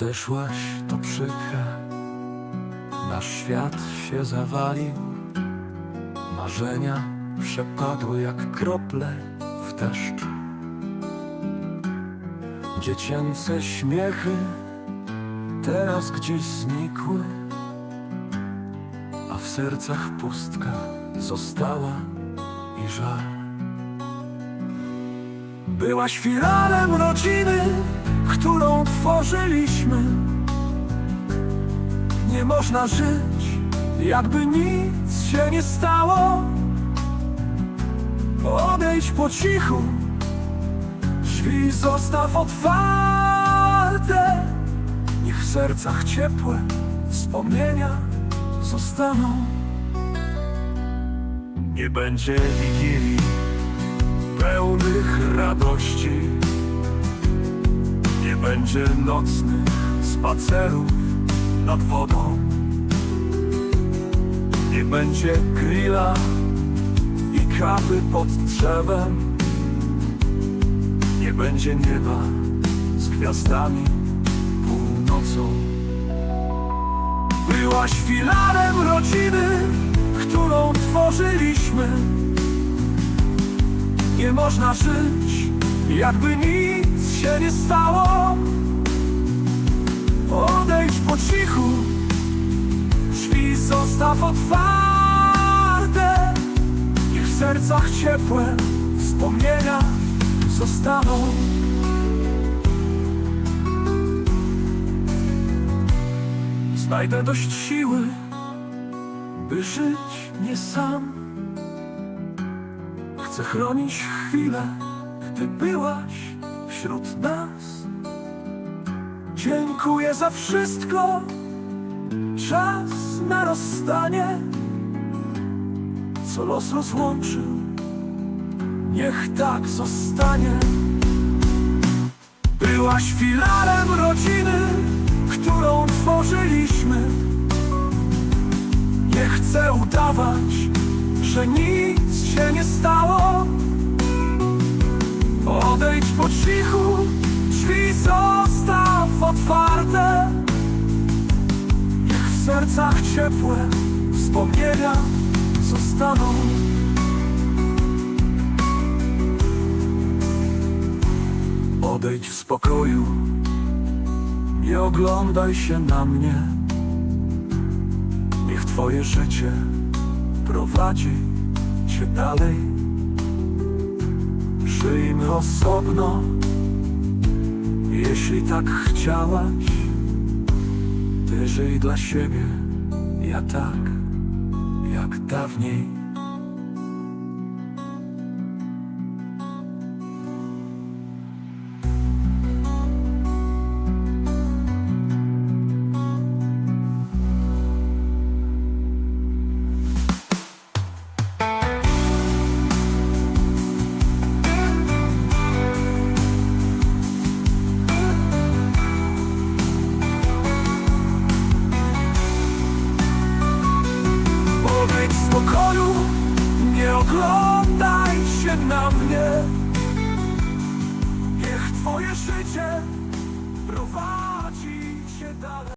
Odeszłaś, to przykre. Nasz świat się zawalił. Marzenia przepadły jak krople w deszczu. Dziecięce śmiechy teraz gdzieś znikły A w sercach pustka została i żal. Byłaś filarem rodziny, którą tworzyliśmy. Nie można żyć, jakby nic się nie stało. Odejdź po cichu, drzwi zostaw otwarte. Niech w sercach ciepłe wspomnienia zostaną. Nie będzie wigilii pełnych radości będzie nocnych spacerów nad wodą. Nie będzie grilla i kawy pod drzewem. Nie będzie nieba z gwiazdami północą. Byłaś filarem rodziny, którą tworzyliśmy. Nie można żyć, jakby nic się nie stało. Odejdź po cichu, drzwi zostaw otwarte. Niech w sercach ciepłe wspomnienia zostaną. Znajdę dość siły, by żyć nie sam. Chcę chronić chwilę, gdy byłaś wśród nas. Dziękuję za wszystko, czas na rozstanie, co los rozłączył. Niech tak zostanie. Byłaś filarem rodziny, którą tworzyliśmy. Nie chcę udawać, że nic się nie stało sercach ciepłe wspomnienia zostaną Odejdź w spokoju, nie oglądaj się na mnie Niech twoje życie prowadzi cię dalej. Żyjmy osobno, jeśli tak chciałaś. Żyj dla siebie, ja tak, jak dawniej.